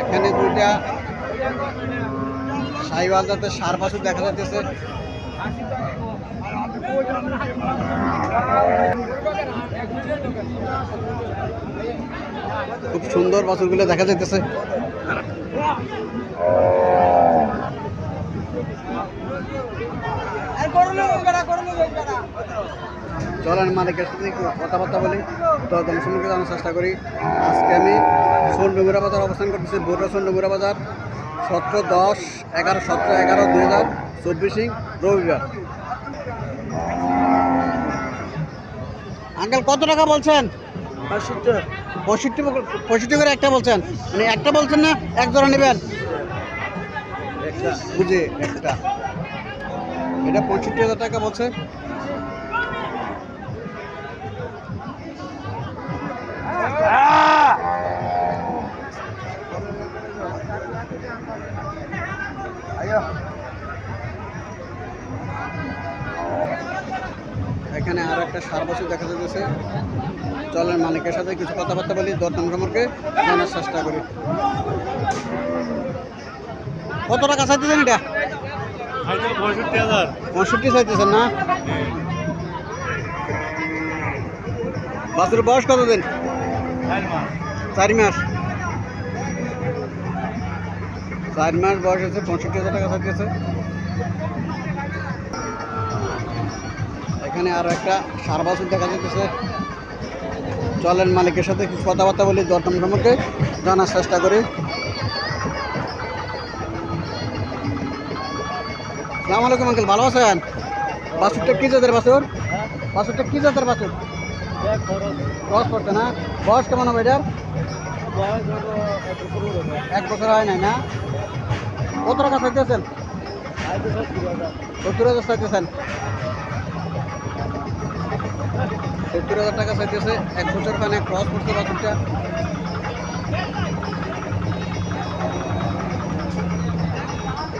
এখানে দুইটা সাইওয়াল জাতের সার বাছুর দেখা যাচ্ছে খুব সুন্দর বাছুরগুলো দেখা যাইতেছে। চলেন মালিকের সাথে কথাবার্তা বলি তো দম সম্পর্কে জানার চেষ্টা করি। আজকে আমি সোনডুঙ্গুরা বাজার অবস্থান করতেছি বোর্ডা সোনডুঙ্গুরা বাজার সতেরো দশ এগারো সতেরো এগারো দুই হাজার চব্বিশ রবিবার। আঙ্কেল কত টাকা বলছেন? পঁয়ষট্টি। পঁয়ষট্টি করে একটা বলছেন। মানে একটা বলছেন না এক জোড়া নেবেন? বুঝে একটা। এটা পঁয়ষট্টি হাজার টাকা বলছে। এখানে আর একটা সার বছর দেখা যাচ্ছে চলেন মালিকের সাথে কিছু কথাবার্তা বলি দরদাম সম্পর্কে জানার চেষ্টা করি। কত টাকা চাইতেছেন এটা? পঁয়ষট্টি পঁয়ষট্টি চাইতেছেন না? বাসুর বয়স কতদিন? চার মাস। চার মাস বয়স আছে পঁয়ষট্টি হাজার টাকা চাইতেছে এখানে আরও একটা সার বাছুর দেখা যাচ্ছে চলেন মালিকের সাথে কিছু কথাবার্তা বলি দরদাম সম্পর্কে জানার চেষ্টা করি। সালাম আলাইকুম, আঙ্কেল, ভালো আছেন? বাছুরটা কী জাতের বাছুর? বাছুরটা কী জাতের বাছুর? ক্রস করছে না? বয়স কেমন হবে এটার? এক বছর হয় নাই না? কত টাকা চাইতেছেন? সত্তর হাজার চাইতেছেন। সত্তর হাজার টাকা চাইতেছে এক বছর খানে ক্রস করছে বাছুরটা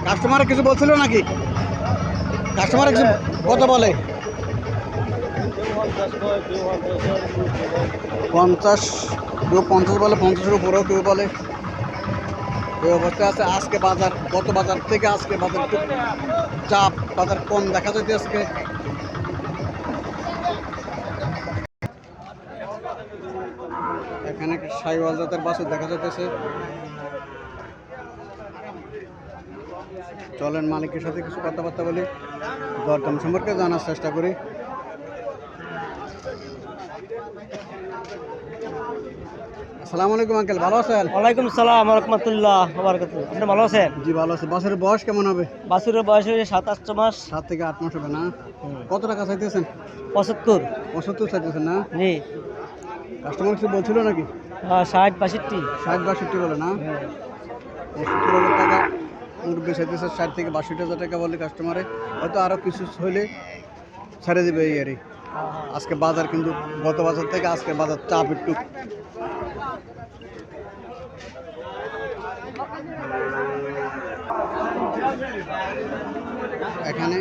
কাস্টমার কিছু বলছিল নাকি? কাস্টমার কিছু কত বলে। পঞ্চাশ, কেউ পঞ্চাশ বলে, পঞ্চাশের উপরেও কেউ বলে। এই অবস্থা আছে। আজকে বাজার, গত বাজার থেকে আজকে বাজার চাপ, বাজার কম দেখা যাচ্ছে আজকে। এখানে সাইওয়াল জাতের বাসও দেখা যাচ্ছে চলেন মালিকের সাথে কিছু কথাবার্তা বলি। দরদাম সম্পর্কে জানার চেষ্টা করি। আসসালামু আলাইকুম আঙ্কেল ভালো আছেন? ওয়ালাইকুম সালাম রহমতুল্লাহ বারাকাতুহ। আপনি ভালো আছেন? জি ভালো আছে। বাসের বয়স কেমন হবে? বাসুরের বয়স হয়েছে সাতাশশো মাস। সাত থেকে আট মাস হবে না? কত টাকা চাইতেছেন? পঁচাত্তর। পঁচাত্তর চাইতেছেন না? জি। কাস্টমার কিছু বলছিল নাকি? ষাট বাষট্টি। ষাট বাষট্টি বলে না। হাজার টাকা। মুরব্বী চাইতেছে ষাট থেকে বাষট্টি হাজার টাকা বলে কাস্টমারে। হয়তো আরও কিছু হলে ছেড়ে দেবে এই আরই আজকে বাজার কিন্তু গত বাজার থেকে আজকে বাজার চাপ একটু এখানে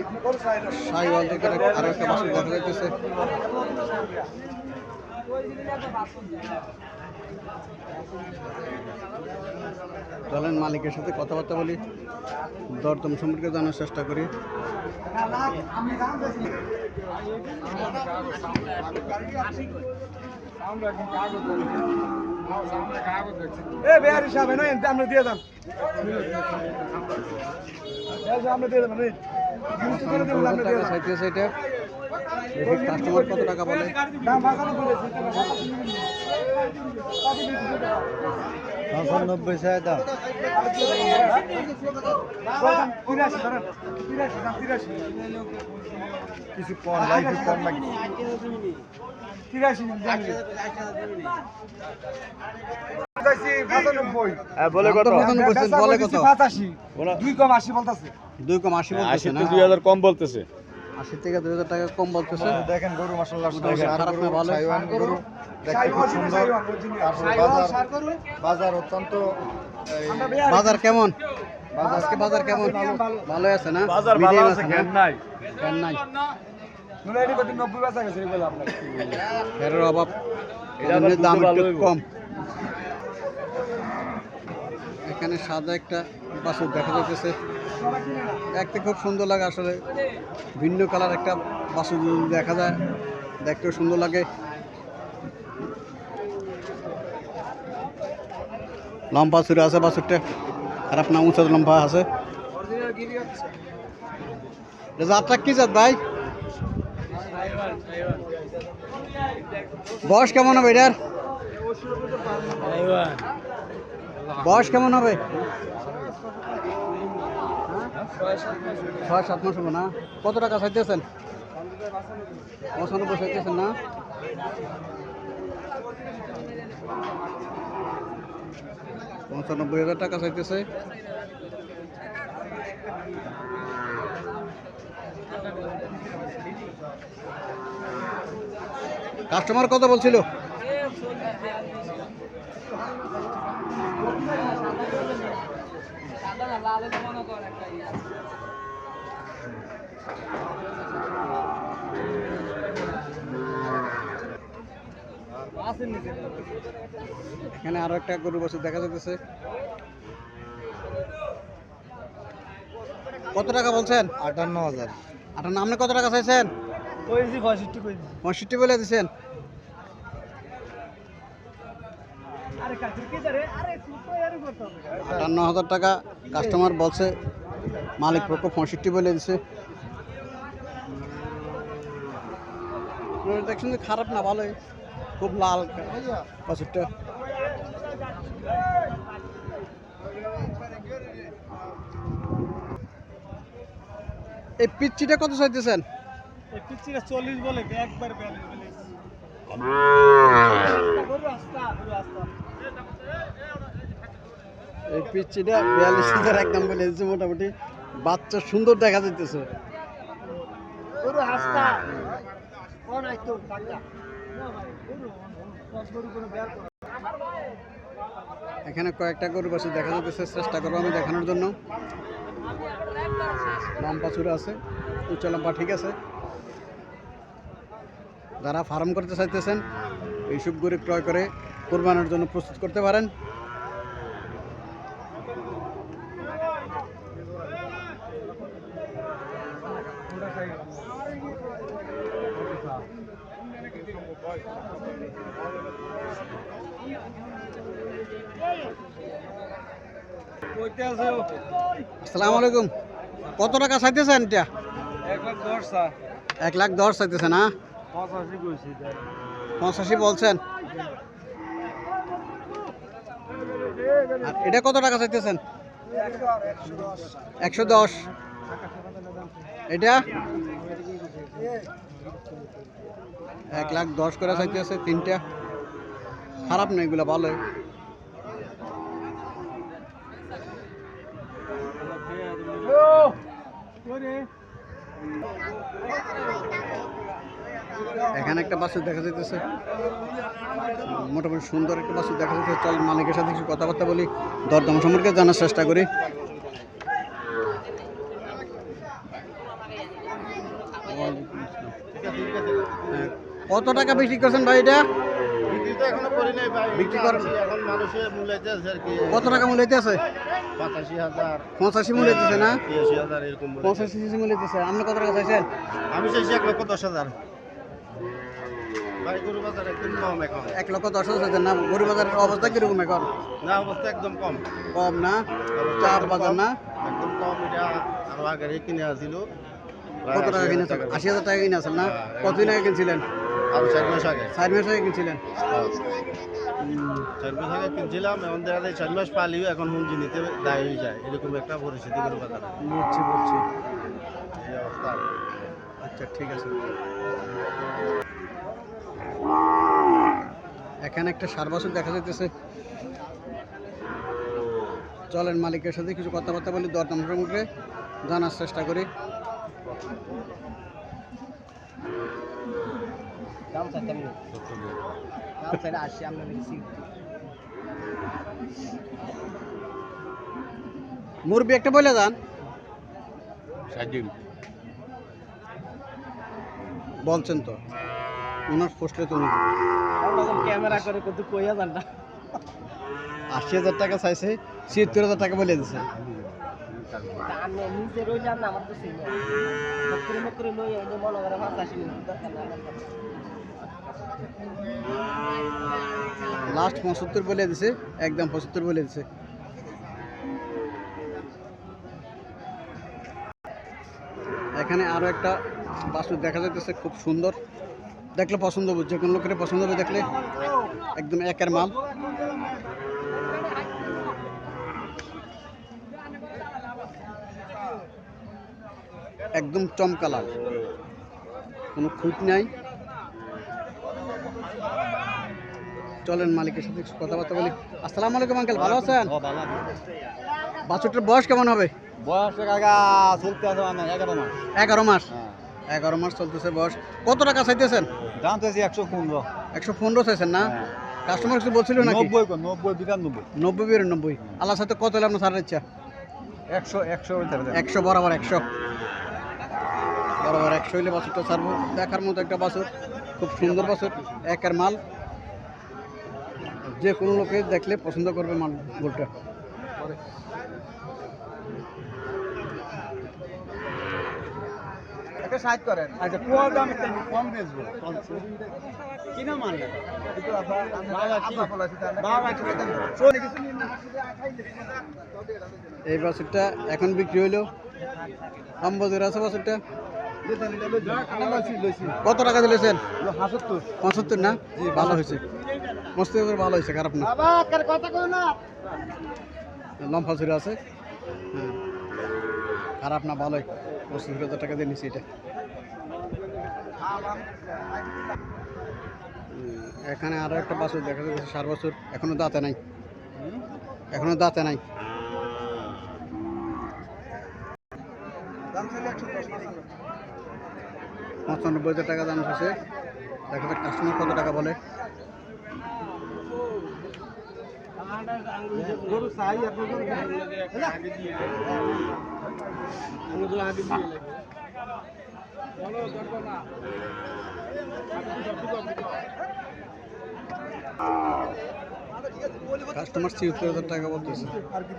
সাইওয়াল থেকে আরও একটা বাসন দেখা যাইতেছে। চলেন মালিকের সাথে কথাবার্তা বলি। দরদম সম্পর্কে জানার চেষ্টা করি। এ বেয়ারি না এনতে আমরা দিয়ে দাম আমরা দিয়ে দেবেন কাস্টমার কত টাকা বলে। দাম দুই কম আশি বলতেছে দুই কম আশি বলতেছে দুই হাজার কম বলতেছে আশি থেকে দুই হাজার টাকা কম বলতেছে। দেখেন গরু মাসাল্লাহ খারাপ না ভালো। গরু দেখতে খুব সুন্দর। তারপর বাজার বাজার অত্যন্ত বাজার কেমন? আজকে বাজার কেমন? ভালো। আছে না? বাজার ভালো আছে নাই। নাই। ফেরের অভাব। দাম। কম। এখানে সাদা একটা বাছুর দেখা যাইতেছে। দেখতে খুব সুন্দর লাগে আসলে। ভিন্ন কালার একটা বাছুর দেখা যায়, দেখতেও সুন্দর লাগে। লম্বা ছুরি আছে বাছুরটা আর আপনার উঁচা লম্বা আছে। জাতটা কি জাত ভাই? বয়স কেমন হবে এটার? বয়স কেমন হবে? ছয় সাত মাস না? কত টাকা চাইতেছেন? পঁচানব্বই চাইতেছেন না? পঁচানব্বই হাজার টাকা চাইতেছে। কাস্টমার কত বলছিল। এখানে আরও একটা গরু বছর দেখা যাচ্ছে কত টাকা বলছেন? আটান্ন হাজার। আপনার নামে কত টাকা চাইছেন? পঁয়ষট্টি বলে দিচ্ছেন আটান্ন হাজার টাকা কাস্টমার বলছে মালিক পক্ষ পঁয়ষট্টি বলে দিছে। দেখছেন খারাপ না ভালোই। খুব লাল। বাছুরটা। এই পিচ্ছিটা কত চাইতেছেন? এই পিচ্ছিটা 40 বলে একবার 42 রাস্তা এই পিচ্ছিটা বিয়াল্লিশ হাজার একদম বলে মোটামুটি। বাচ্চা সুন্দর দেখা যাইতেছে। এখানে কয়েকটা গরু বাছুর দেখা যাচ্ছে চেষ্টা করব আমি দেখানোর জন্য। লম্বা চূড়া আছে, উচ্চ লম্বা ঠিক আছে। যারা ফার্ম করতে চাইতেছেন, এইসব গরু ক্রয় করে কোরবানোর জন্য প্রস্তুত করতে পারেন। আসসালামু আলাইকুম। কত টাকা চাইতেছেন এটা? এক লাখ দশ চাইতেছেন না পঁচাশি বলছেন। আর এটা কত টাকা চাইতেছেন? একশো দশ। এটা? এক লাখ দশ করে চাইতেছে তিনটা। খারাপ না এগুলো ভালো এখানে একটা বাসুর দেখা যাইতেছে। মোটামুটি সুন্দর একটা বাসুর দেখা যাচ্ছে চল, মালিকের সাথে কিছু কথাবার্তা বলি, দরদাম সম্পর্কে জানার চেষ্টা করি। কত টাকা বিক্রি করছেন ভাই এটা? বিক্রি তো এখনও করি নাই ভাই। বিক্রি করেন? এখন মানুষের মূল্যাইতে আছে আর কি। কত টাকা আছে? পঁচাশি হাজার। পঁচাশি না? তিরাশি হাজার এরকম পঁচাশি আপনি কত টাকা চাইছেন? আমি চাইছি এক লক্ষ দশ হাজার। ভাই গরু বাজার একদম কম এখন। এক লক্ষ দশ হাজার না? বাজারের অবস্থা কীরকম এখন? না অবস্থা একদম কম। কম না? চাপ বাজার না? একদম কম এটা আরও আগে কিনে আসছিল কত টাকা 80,000 কিনেছেন? আশি হাজার টাকা কিনে আছেন না? হ্যাঁ, কতদিন আগে কিনছিলেন? চার মাস আগে। চার মাস আগে কিনছিলেন? চার মাস আগে কিনছিলাম এখন দেখা যায় চার মাস পালিও এখন হুমজি নিতে দায় হয়ে যায়। এরকম একটা পরিস্থিতি বুঝছি বুঝছি। এই অবস্থা। আচ্ছা ঠিক আছে। এখানে একটা সার বছর দেখা যাইতেছে। চলেন মালিকের সাথে কিছু কথাবার্তা বলি দরদাম সম্পর্কে জানার চেষ্টা করি। দাম চাইতাম না দাম চাইলে আসি আমরা মুরবি একটা বলে যান বলছেন তো ওনার পোস্টে তুমি ক্যামেরা করে কত কইয়া জান না। আশি হাজার টাকা চাইছে ছিয়াত্তর হাজার টাকা বলে দিছে। আমি নিজে রইলাম না আমার তো লই মনে করে আসি। লাস্ট পঁচাত্তর বলে দিছে, একদম পঁচাত্তর বলে দিছে। এখানে আরও একটা বাসুর দেখা যাইতেছে, খুব সুন্দর। দেখলে পছন্দ হবে, যে কোনো লোকের পছন্দ হবে দেখলে। একদম একের মাল। একদম চমকালাল। কোনো খুঁত নাই। চলেন মালিকের সাথে একটু কথাবার্তা বলি। আসসালামু আলাইকুম আঙ্কেল ভালো আছেন? বাছুরটার বয়স কেমন হবে? বয়স চলতে আছে মানে এগারো মাস। এগারো মাস? এগারো মাস চলতেছে বয়স। কত টাকা চাইতেছেন? দাম চাইছি একশো পনেরো। একশো পনেরো চাইছেন না? কাস্টমার কিছু বলছিল নাকি? নব্বই নব্বই বিরানব্বই। নব্বই বিরানব্বই। আল্লাহর সাথে কত হলে আপনার ছাড়ার ইচ্ছা একশো একশো একশো বরাবর একশো। বরাবর একশো হইলে বাছুরটা ছাড়বো। দেখার মতো একটা বাছুর। খুব সুন্দর বাছুর। একের মাল। যে কোনো লোকে দেখলে পছন্দ করবে মাল গোলটা একটা সাইড করেন। আচ্ছা কোয়া দাম একটু কম বেচবো কিনা মাল? এই বাছুরটা এখন বিক্রি হইল। আম্বাজুর আছে বাছুরটা। কত টাকা দিলেছেন পঁচাত্তর না? ভালো হয়েছে। মস্ত করে ভালো হয়েছে খারাপ না। লম্ফা ছুরি আছে। হ্যাঁ। খারাপ না ভালোই। পঁচিশ হাজার টাকা দিয়ে নিছি এটা। এখানে আরও একটা বাছুর দেখা যাচ্ছে সার বছর। এখনও দাঁতে নাই। এখনও দাঁতে নাই। পঁচানব্বই হাজার টাকা দাম আছে দেখা যাক কাস্টমার কত টাকা বলে। গরু চাই কাস্টমার ছিয়াত্তর টাকা বলতেছে? আর কি